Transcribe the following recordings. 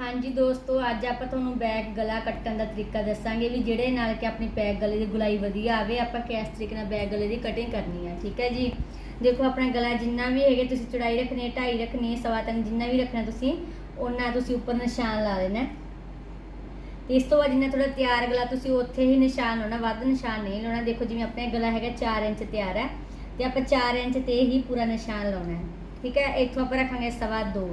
ਹਾਂਜੀ ਦੋਸਤੋ, ਅੱਜ ਆਪਾਂ ਤੁਹਾਨੂੰ ਬੈਕ ਗਲਾ ਕੱਟਣ ਦਾ ਤਰੀਕਾ ਦੱਸਾਂਗੇ ਵੀ ਜਿਹੜੇ ਨਾਲ ਕਿ ਆਪਣੀ ਬੈਕ ਗਲੇ ਦੀ ਗੁਲਾਈ ਵਧੀਆ ਆਵੇ, ਆਪਾਂ ਕਿਸ ਤਰੀਕੇ ਨਾਲ ਬੈਕ ਗਲੇ ਦੀ ਕਟਿੰਗ ਕਰਨੀ ਹੈ ਠੀਕ ਹੈ ਜੀ? ਦੇਖੋ, ਆਪਣਾ ਗਲਾ ਜਿੰਨਾ ਵੀ ਹੈਗੇ ਤੁਸੀਂ ਚੌੜਾਈ ਰੱਖਣੀ ਹੈ ਢਾਈ ਰੱਖਣੀ ਹੈ ਸਵਾ ਤਿੰਨ ਜਿੰਨਾ ਵੀ ਰੱਖਣਾ ਤੁਸੀਂ, ਉਹਨਾਂ ਤੁਸੀਂ ਉੱਪਰ ਨਿਸ਼ਾਨ ਲਾ ਦੇਣਾ। ਹੈ। ਇਸ ਤੋਂ ਬਾਅਦ ਜਿੰਨਾ ਤੁਹਾਡਾ ਤਿਆਰ ਗਲਾ ਤੁਸੀਂ ਉੱਥੇ ਹੀ ਨਿਸ਼ਾਨ ਲਾਉਣਾ, ਵੱਧ ਨਿਸ਼ਾਨ ਨਹੀਂ ਲਾਉਣਾ। ਦੇਖੋ, ਜਿਵੇਂ ਆਪਣੇ ਗਲਾ ਹੈਗਾ 4 ਇੰਚ ਤਿਆਰ ਹੈ, ਤੇ ਆਪਾਂ 4 ਇੰਚ ਤੇ ਹੀ ਪੂਰਾ ਨਿਸ਼ਾਨ ਲਾਉਣਾ ਹੈ, ਠੀਕ ਹੈ? ਇੱਥੋਂ ਆਪਾਂ ਰੱਖਾਂਗੇ ਸਵਾ ਦੋ।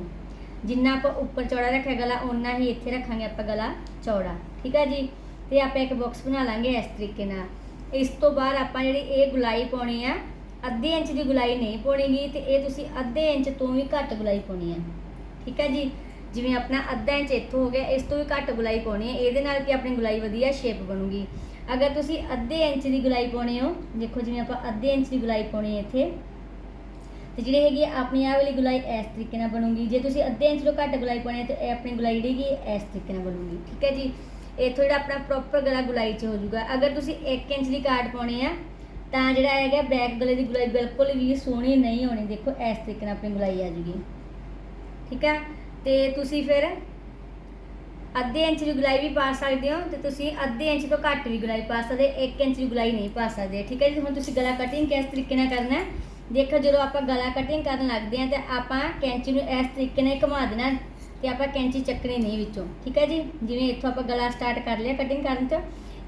ਜਿੰਨਾ ਆਪਾਂ ਉੱਪਰ ਚੌੜਾ ਰੱਖਿਆ ਗਲਾ, ਓਨਾ ਹੀ ਇੱਥੇ ਰੱਖਾਂਗੇ ਆਪਾਂ ਗਲਾ ਚੌੜਾ। ਠੀਕ ਹੈ ਜੀ? ਤੇ ਆਪਾਂ ਇੱਕ ਬਾਕਸ ਬਣਾ ਲਾਂਗੇ ਇਸ ਤਰੀਕੇ ਨਾਲ। ਇਸ ਤੋਂ ਬਾਅਦ ਆਪਾਂ ਜਿਹੜੀ ਇਹ ਗੁਲਾਈ ਪਾਉਣੀ ਆ, ਅੱਧੇ ਇੰਚ ਦੀ ਗੁਲਾਈ ਨਹੀਂ ਪਾਉਣੀਗੀ ਤੇ ਇਹ ਤੁਸੀਂ ਅੱਧੇ ਇੰਚ ਤੋਂ ਵੀ ਘੱਟ ਗੁਲਾਈ ਪਾਉਣੀ ਆ। ਠੀਕ ਹੈ ਜੀ? ਜਿਵੇਂ ਆਪਣਾ ਅੱਧਾ ਇੰਚ ਇੱਥੋਂ ਹੋ ਗਿਆ, ਇਸ ਤੋਂ ਵੀ ਘੱਟ ਗੁਲਾਈ ਪਾਉਣੀ ਹੈ ਇਹਦੇ ਨਾਲ ਕਿ ਆਪਣੀ ਗੁਲਾਈ ਵਧੀਆ ਸ਼ੇਪ ਬਣੂਗੀ। ਅਗਰ ਤੁਸੀਂ ਅੱਧੇ ਇੰਚ ਦੀ ਗੁਲਾਈ ਪਾਉਣੀ ਹੋ, ਦੇਖੋ ਜਿਵੇਂ ਆਪਾਂ ਅੱਧੇ ਇੰਚ ਦੀ ਗੁਲਾਈ ਪਾਉਣੀ ਹੈ ਇੱਥੇ ਤੇ ਜਿਹੜੇ ਹੈਗੀ ਆ, ਆਪਣੀ ਆਹ ਵਾਲੀ ਗੁਲਾਈ ਇਸ ਤਰੀਕੇ ਨਾਲ ਬਣੂਗੀ। ਜੇ ਤੁਸੀਂ ਅੱਧੇ ਇੰਚ ਤੋਂ ਘੱਟ ਗੁਲਾਈ ਪਾਉਣੀ ਹੈ, ਤੇ ਇਹ ਆਪਣੀ ਗੁਲਾਈ ਜਿਹੜੀ ਹੈਗੀ ਇਸ ਤਰੀਕੇ ਨਾਲ ਬਣੂਗੀ। ਠੀਕ ਹੈ ਜੀ? ਇੱਥੋਂ ਜਿਹੜਾ ਆਪਣਾ ਪ੍ਰੋਪਰ ਗਲਾ ਗੁਲਾਈ 'ਚ ਹੋ ਜਾਊਗਾ। ਅਗਰ ਤੁਸੀਂ 1 ਇੰਚ ਦੀ ਕਾਟ ਪਾਉਣੀ ਆ, ਤਾਂ ਜਿਹੜਾ ਹੈਗਾ ਬੈਕ ਗਲੇ ਦੀ ਗੁਲਾਈ ਬਿਲਕੁਲ ਵੀ ਸੋਹਣੀ ਨਹੀਂ ਹੋਣੀ। ਦੇਖੋ, ਇਸ ਤਰੀਕੇ ਨਾਲ ਆਪਣੀ ਗੁਲਾਈ ਆ ਜੂਗੀ। ਠੀਕ ਹੈ? ਤੇ ਤੁਸੀਂ ਫਿਰ ਅੱਧੇ ਇੰਚ ਦੀ ਗੁਲਾਈ ਵੀ ਪਾ ਸਕਦੇ ਹੋ, ਤੇ ਤੁਸੀਂ ਅੱਧੇ ਇੰਚ ਤੋਂ ਘੱਟ ਵੀ ਗੁਲਾਈ ਪਾ ਸਕਦੇ 1 ਇੰਚ ਦੀ ਗੁਲਾਈ ਨਹੀਂ ਪਾ ਸਕਦੇ। ਠੀਕ ਹੈ ਜੀ? ਹੁਣ ਤੁਸੀਂ ਗਲਾ ਕਟਿੰਗ ਕਿਸ ਤਰੀਕੇ ਨਾਲ ਕਰਨਾ ਹੈ? ਦੇਖੋ ਜਦੋਂ ਆਪਾਂ ਗਲਾ ਕਟਿੰਗ ਕਰਨ ਲੱਗਦੇ ਹਾਂ ਤੇ ਆਪਾਂ ਕੈਂਚੀ ਨੂੰ ਇਸ ਤਰੀਕੇ ਨਾਲ ਘੁਮਾ ਦੇਣਾ ਹੈ ਤੇ ਆਪਾਂ ਕੈਂਚੀ ਚੱਕਣੀ ਨਹੀਂ ਵਿੱਚੋਂ, ਠੀਕ ਹੈ ਜੀ? ਜਿਵੇਂ ਇੱਥੋਂ ਆਪਾਂ ਗਲਾ ਸਟਾਰਟ ਕਰ ਲਿਆ ਕਟਿੰਗ ਕਰਨ ਤੇ,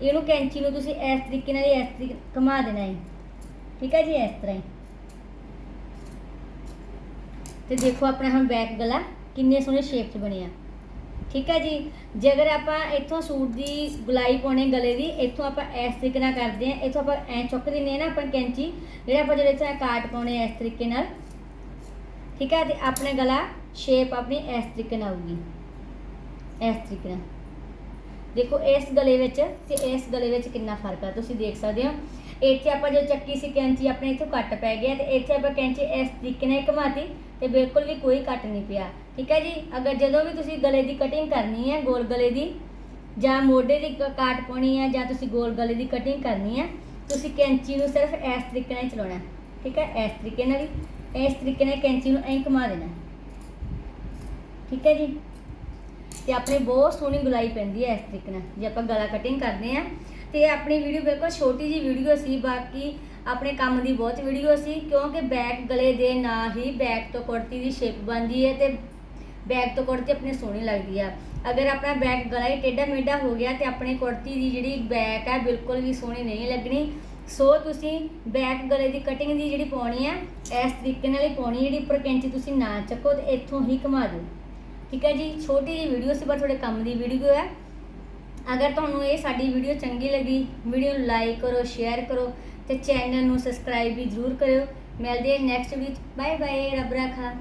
ਇਹਨੂੰ ਕੈਂਚੀ ਨੂੰ ਤੁਸੀਂ ਇਸ ਤਰੀਕੇ ਨਾਲ ਹੀ ਇਸ ਤਰੀਕੇ ਘੁਮਾ ਦੇਣਾ ਹੈ, ਠੀਕ ਹੈ ਜੀ, ਇਸ ਤਰ੍ਹਾਂ ਹੀ। ਤੇ ਦੇਖੋ ਆਪਣਾ ਹੁਣ ਬੈਕ ਗਲਾ ਕਿੰਨੇ ਸੋਹਣੇ ਸ਼ੇਪ 'ਚ ਬਣਿਆ। ਠੀਕ ਹੈ ਜੀ? ਜੇ ਅਗਰ ਆਪਾਂ ਇੱਥੋਂ ਸੂਟ ਦੀ ਗੁਲਾਈ ਪਾਉਣੇ ਗਲੇ ਦੀ, ਇੱਥੋਂ ਆਪਾਂ ਇਸ ਤਰੀਕੇ ਨਾਲ ਕਰਦੇ ਹਾਂ। ਇੱਥੋਂ ਆਪਾਂ ਐ ਚੁੱਕ ਦਿੰਦੇ ਹਾਂ ਨਾ ਆਪਾਂ ਕੈਂਚੀ, ਜਿਹੜਾ ਆਪਾਂ ਜਿਹੜੇ ਇੱਥੇ ਕਾਟ ਪਾਉਣੇ ਇਸ ਤਰੀਕੇ ਨਾਲ। ਠੀਕ ਹੈ? ਤੇ ਆਪਣੇ ਗਲਾ ਸ਼ੇਪ ਆਪਣੀ ਇਸ ਤਰੀਕੇ ਨਾਲ ਆਊਗੀ। ਇਸ ਤਰੀਕੇ ਨਾਲ। ਦੇਖੋ, ਇਸ ਗਲੇ ਵਿੱਚ ਤੇ ਇਸ ਗਲੇ ਵਿੱਚ ਕਿੰਨਾ ਫ਼ਰਕ ਆ। ਤੁਸੀਂ ਦੇਖ ਸਕਦੇ ਹੋ। ਇੱਥੇ ਆਪਾਂ ਜੋ ਚੱਕੀ ਸੀ ਕੈਂਚੀ ਆਪਣੇ ਇੱਥੋਂ ਕੱਟ ਪੈ ਗਿਆ ਤੇ ਇੱਥੇ ਆਪਾਂ ਕੈਂਚੀ ਇਸ ਤਰੀਕੇ ਨਾਲ ਘੁਮਾਤੀ। ਤੇ ਬਿਲਕੁਲ ਵੀ ਕੋਈ ਕੱਟ ਨਹੀਂ ਪਿਆ। ਠੀਕ ਹੈ ਜੀ? ਅਗਰ ਜਦੋਂ ਵੀ ਤੁਸੀਂ ਗਲੇ ਦੀ ਕਟਿੰਗ ਕਰਨੀ ਹੈ, ਗੋਲ ਗਲੇ ਦੀ, ਜਾਂ ਮੋਢੇ ਦੀ ਕ- ਕਾਟ ਪਾਉਣੀ ਹੈ, ਜਾਂ ਤੁਸੀਂ ਗੋਲ ਗਲੇ ਦੀ ਕਟਿੰਗ ਕਰਨੀ ਹੈ, ਤੁਸੀਂ ਕੈਂਚੀ ਨੂੰ ਸਿਰਫ ਇਸ ਤਰੀਕੇ ਨਾਲ ਹੀ। ਚਲਾਉਣਾ ਠੀਕ ਹੈ? ਇਸ ਤਰੀਕੇ ਨਾਲ ਹੀ, ਇਸ ਤਰੀਕੇ ਨਾਲ ਕੈਂਚੀ ਨੂੰ ਐਂ ਘੁਮਾ ਦੇਣਾ ਠੀਕ ਹੈ ਜੀ? ਤੇ ਆਪਣੀ ਬਹੁਤ ਸੋਹਣੀ ਗੁਲਾਈ ਪੈਂਦੀ ਹੈ ਇਸ ਤਰੀਕੇ ਨਾਲ। ਜੇ ਆਪਾਂ ਗਲਾ ਕਟਿੰਗ ਕਰਦੇ ਆ ਤੇ ਆਪਣੀ ਵੀਡੀਓ ਬਿਲਕੁਲ ਛੋਟੀ ਜੀ ਵੀਡੀਓ ਸੀ, ਬਾਕੀ ਆਪਣੇ ਕੰਮ ਦੀ ਬਹੁਤ ਵੀਡੀਓ ਸੀ, ਕਿਉਂਕਿ ਬੈਕ ਗਲੇ ਦੇ ਨਾਲ ਹੀ ਬੈਕ ਤੋਂ ਕੁੜਤੀ ਦੀ ਸ਼ੇਪ ਬਣਦੀ ਹੈ ਤੇ ਬੈਕ ਤੋਂ ਕੁੜਤੀ ਆਪਣੀ ਸੋਹਣੀ ਲੱਗਦੀ ਆ। ਅਗਰ ਆਪਣਾ ਬੈਕ ਗਲਾ ਹੀ ਟੇਢਾ ਮੇਢਾ ਹੋ ਗਿਆ ਤੇ ਆਪਣੀ ਕੁੜਤੀ ਦੀ ਜਿਹੜੀ ਬੈਕ ਹੈ ਬਿਲਕੁਲ ਵੀ ਸੋਹਣੀ ਨਹੀਂ ਲੱਗਣੀ। ਸੋ ਤੁਸੀਂ ਬੈਕ ਗਲੇ ਦੀ ਕਟਿੰਗ ਦੀ ਜਿਹੜੀ ਪਾਉਣੀ ਹੈ ਇਸ ਤਰੀਕੇ ਨਾਲ ਹੀ ਪਾਉਣੀ ਜਿਹੜੀ ਉੱਪਰ ਕੈਂਚੀ ਤੁਸੀਂ ਨਾ ਚੱਕੋ ਤੇ ਇੱਥੋਂ ਹੀ ਘੁਮਾ ਦਿਓ। ਠੀਕ ਹੈ ਜੀ, ਛੋਟੀ ਜਿਹੀ ਵੀਡੀਓ ਸੀ, ਪਰ ਤੁਹਾਡੇ ਕੰਮ ਦੀ ਵੀਡੀਓ ਹੈ ਅਗਰ ਤੁਹਾਨੂੰ ਇਹ ਸਾਡੀ ਵੀਡੀਓ ਚੰਗੀ ਲੱਗੀ, ਵੀਡੀਓ ਨੂੰ ਲਾਈਕ ਕਰੋ ਸ਼ੇਅਰ ਕਰੋ ਤੇ ਚੈਨਲ ਨੂੰ ਸਬਸਕ੍ਰਾਈਬ ਵੀ ਜ਼ਰੂਰ ਕਰਿਓ। ਮਿਲਦੇ ਹਾਂ ਨੈਕਸਟ ਵੀਡੀਓ ਬਾਏ ਬਾਏ ਰੱਬ ਰਾਖਾ।